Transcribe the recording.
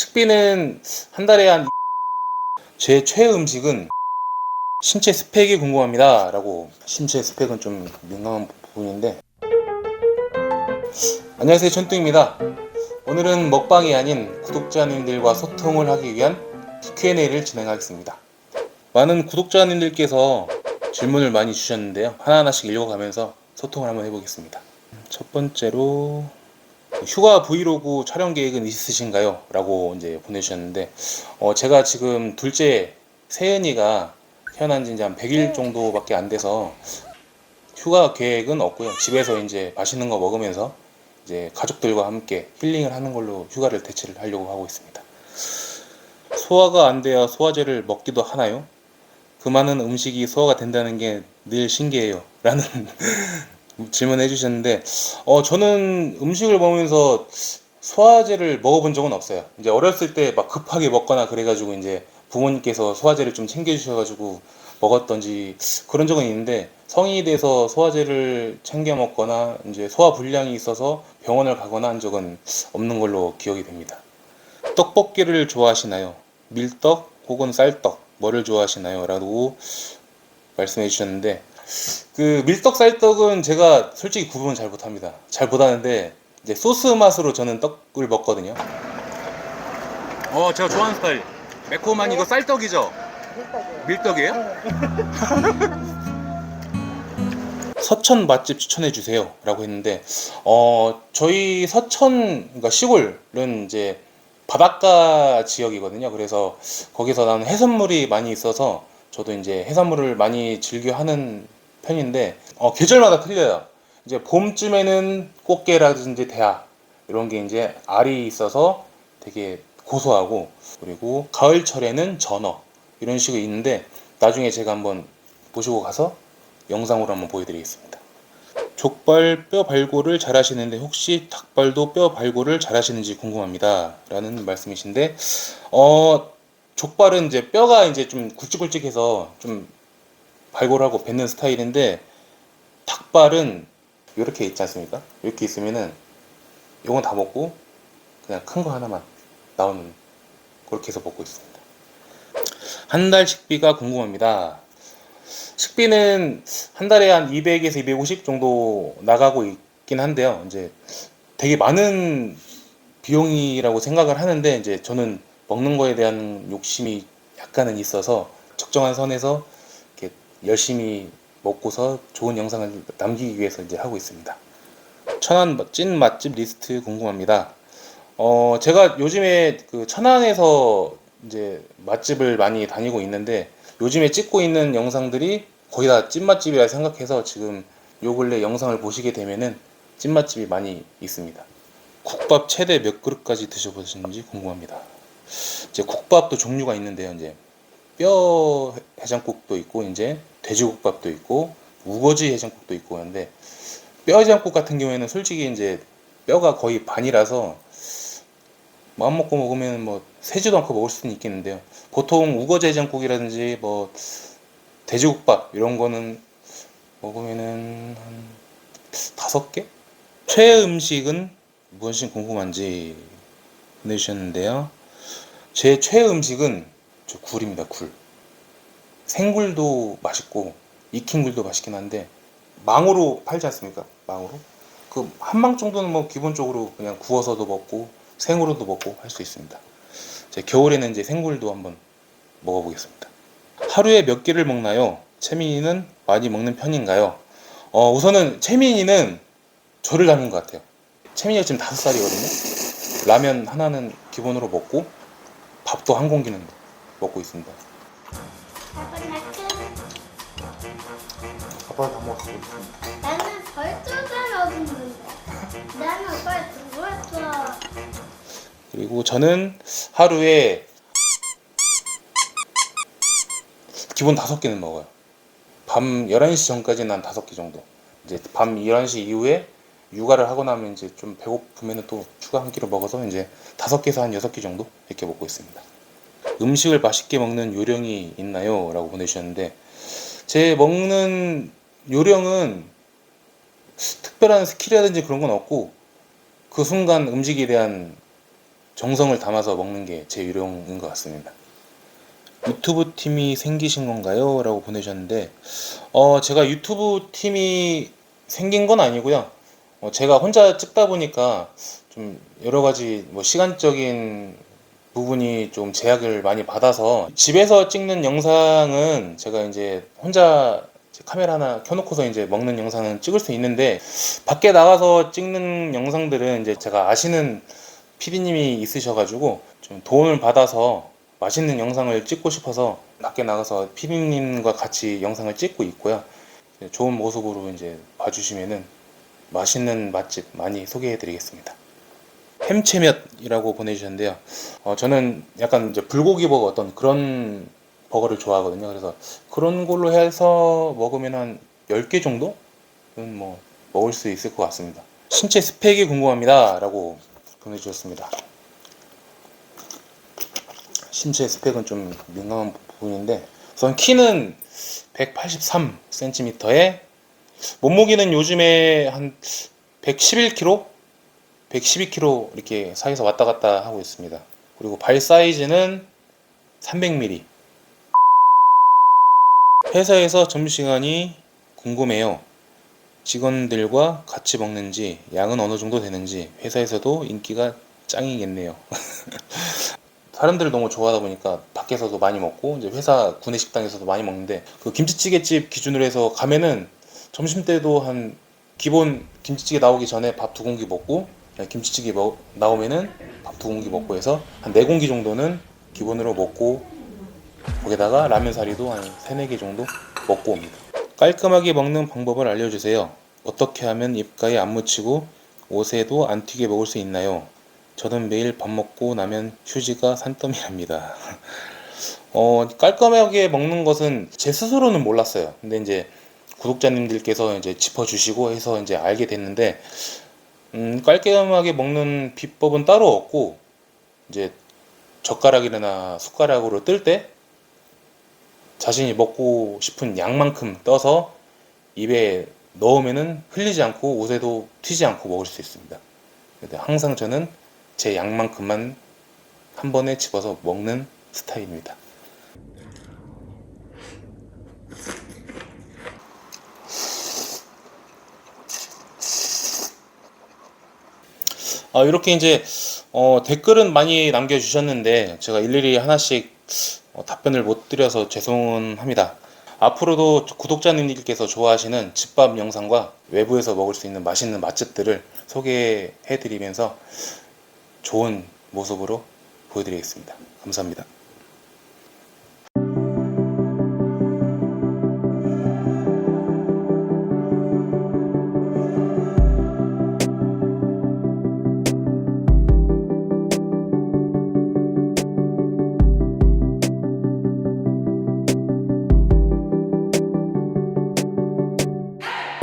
식비는 한 달에 한 제 최애 음식은 신체 스펙이 궁금합니다. 라고 신체 스펙은 좀 민감한 부분인데 안녕하세요 천뚱입니다. 오늘은 먹방이 아닌 구독자님들과 소통을 하기 위한 Q&A를 진행하겠습니다. 많은 구독자님들께서 질문을 많이 주셨는데요. 하나하나씩 읽어가면서 소통을 한번 해보겠습니다. 첫 번째로 휴가 브이로그 촬영 계획은 있으신가요? 라고 이제 보내주셨는데 어, 제가 지금 둘째 세은이가 태어난 지 이제 한 100일 정도밖에 안 돼서 휴가 계획은 없고요. 집에서 이제 맛있는 거 먹으면서 이제 가족들과 함께 힐링을 하는 걸로 휴가를 대체를 하려고 하고 있습니다. 소화가 안 돼야 소화제를 먹기도 하나요? 그 많은 음식이 소화가 된다는 게 늘 신기해요. 라는 질문해 주셨는데 어 저는 음식을 먹으면서 소화제를 먹어본 적은 없어요. 이제 어렸을 때 막 급하게 먹거나 그래가지고 이제 부모님께서 소화제를 좀 챙겨주셔가지고 먹었던지 그런 적은 있는데 성인이 돼서 소화제를 챙겨 먹거나 이제 소화 불량이 있어서 병원을 가거나 한 적은 없는 걸로 기억이 됩니다. 떡볶이를 좋아하시나요? 밀떡 혹은 쌀떡 뭐를 좋아하시나요? 라고 말씀해 주셨는데 그 밀떡 쌀떡은 제가 솔직히 구분을 잘 못합니다. 잘 못하는데 이제 소스 맛으로 저는 떡을 먹거든요. 어, 제가 좋아하는 스타일. 매콤한 이거 쌀떡이죠? 밀떡이에요? 서천 맛집 추천해 주세요라고 했는데 어 저희 서천 그러니까 시골은 이제 바닷가 지역이거든요. 그래서 거기서 나는 해산물이 많이 있어서 저도 이제 해산물을 많이 즐겨 하는 편인데 어, 계절마다 틀려요. 이제 봄쯤에는 꽃게라든지 대하 이런 게 이제 알이 있어서 되게 고소하고 그리고 가을철에는 전어 이런 식으로 있는데 나중에 제가 한번 모시고 가서 영상으로 한번 보여드리겠습니다. 족발 뼈 발골을 잘 하시는데 혹시 닭발도 뼈 발골을 잘 하시는지 궁금합니다. 라는 말씀이신데 어 족발은 이제 뼈가 이제 좀 굵직굵직해서 좀 발골하고 뱉는 스타일인데 닭발은 이렇게 있지 않습니까? 이렇게 있으면은 요건 다 먹고 그냥 큰 거 하나만 나오는 그렇게 해서 먹고 있습니다. 한 달 식비가 궁금합니다. 식비는 한 달에 한 200에서 250 정도 나가고 있긴 한데요. 이제 되게 많은 비용이라고 생각을 하는데 이제 저는 먹는 거에 대한 욕심이 약간은 있어서 적정한 선에서 열심히 먹고서 좋은 영상을 남기기 위해서 이제 하고 있습니다. 천안 찐 맛집 리스트 궁금합니다. 어, 제가 요즘에 그 천안에서 이제 맛집을 많이 다니고 있는데 요즘에 찍고 있는 영상들이 거의 다 찐맛집이라 생각해서 지금 요 근래 영상을 보시게 되면은 찐맛집이 많이 있습니다. 국밥 최대 몇 그릇까지 드셔보셨는지 궁금합니다. 이제 국밥도 종류가 있는데요. 이제 뼈 해장국도 있고 이제 돼지국밥도 있고 우거지 해장국도 있고 하는데 뼈 해장국 같은 경우에는 솔직히 이제 뼈가 거의 반이라서 마음 먹고 먹으면 뭐 세지도 않고 먹을 수는 있겠는데요. 보통 우거지 해장국이라든지 뭐 돼지국밥 이런 거는 먹으면은 한 다섯 개? 최애 음식은 무엇이 궁금한지 보내주셨는데요. 제 최애 음식은 저 굴입니다. 굴. 생굴도 맛있고 익힌 굴도 맛있긴 한데 망으로 팔지 않습니까? 망으로? 그 한 망 정도는 뭐 기본적으로 그냥 구워서도 먹고 생으로도 먹고 할 수 있습니다. 제 겨울에는 이제 생굴도 한번 먹어보겠습니다. 하루에 몇 개를 먹나요? 채민이는 많이 먹는 편인가요? 어, 우선은 채민이는 저를 닮은 것 같아요. 채민이가 지금 다섯 살이거든요. 라면 하나는 기본으로 먹고 밥도 한 공기는 먹고 있습니다. 아빠 다 먹고 있습니다. 나는 벌써 떨어졌는데. 나는 벌써 벌써. 그리고 저는 하루에 기본 다섯 개는 먹어요. 밤 11시 전까지는 한 다섯 개 정도. 이제 밤 11시 이후에 육아를 하고 나면 이제 좀 배고프면 또 추가 한 끼를 먹어서 이제 다섯 개에서 한 여섯 개 정도 이렇게 먹고 있습니다. 음식을 맛있게 먹는 요령이 있나요? 라고 보내주셨는데 제 먹는 요령은 특별한 스킬이라든지 그런 건 없고 그 순간 음식에 대한 정성을 담아서 먹는 게 제 요령인 것 같습니다. 유튜브 팀이 생기신 건가요? 라고 보내주셨는데, 어, 제가 유튜브 팀이 생긴 건 아니고요. 어, 제가 혼자 찍다 보니까 좀 여러 가지 뭐 시간적인 부분이 좀 제약을 많이 받아서 집에서 찍는 영상은 제가 이제 혼자 카메라 하나 켜놓고서 이제 먹는 영상은 찍을 수 있는데 밖에 나가서 찍는 영상들은 이제 제가 아시는 PD님이 있으셔가지고 좀 도움을 받아서 맛있는 영상을 찍고 싶어서 밖에 나가서 PD님과 같이 영상을 찍고 있고요. 좋은 모습으로 이제 봐주시면은 맛있는 맛집 많이 소개해드리겠습니다. 햄채몇이라고 보내주셨는데요. 어, 저는 약간 이제 불고기 버거 어떤 그런 버거를 좋아하거든요. 그래서 그런 걸로 해서 먹으면 한 10개 정도는 뭐 먹을 수 있을 것 같습니다. 신체 스펙이 궁금합니다. 라고 보내주셨습니다. 신체 스펙은 좀 민감한 부분인데 우선 키는 183cm에 몸무게는 요즘에 한 111kg? 112kg 이렇게 사이에서 왔다 갔다 하고 있습니다. 그리고 발 사이즈는 300mm. 회사에서 점심시간이 궁금해요. 직원들과 같이 먹는지, 양은 어느 정도 되는지, 회사에서도 인기가 짱이겠네요. 사람들을 너무 좋아하다 보니까 밖에서도 많이 먹고, 이제 회사 구내 식당에서도 많이 먹는데, 그 김치찌개집 기준으로 해서 가면은 점심 때도 한 기본 김치찌개 나오기 전에 밥 두 공기 먹고, 김치찌개 먹, 나오면은 밥 두 공기 먹고 해서 한 네 공기 정도는 기본으로 먹고 거기다가 라면 사리도 한 세네 개 정도 먹고 옵니다. 깔끔하게 먹는 방법을 알려주세요. 어떻게 하면 입가에 안 묻히고 옷에도 안 튀게 먹을 수 있나요? 저는 매일 밥 먹고 나면 휴지가 산더미랍니다. 어, 깔끔하게 먹는 것은 제 스스로는 몰랐어요. 근데 이제 구독자님들께서 이제 짚어주시고 해서 이제 알게 됐는데, 음, 깔끔하게 먹는 비법은 따로 없고, 이제 젓가락이나 숟가락으로 뜰 때 자신이 먹고 싶은 양만큼 떠서 입에 넣으면은 흘리지 않고 옷에도 튀지 않고 먹을 수 있습니다. 항상 저는 제 양만큼만 한 번에 집어서 먹는 스타일입니다. 아, 이렇게 이제 어, 댓글은 많이 남겨주셨는데 제가 일일이 하나씩 어, 답변을 못 드려서 죄송은 합니다. 앞으로도 구독자님들께서 좋아하시는 집밥 영상과 외부에서 먹을 수 있는 맛있는 맛집들을 소개해 드리면서 좋은 모습으로 보여드리겠습니다. 감사합니다.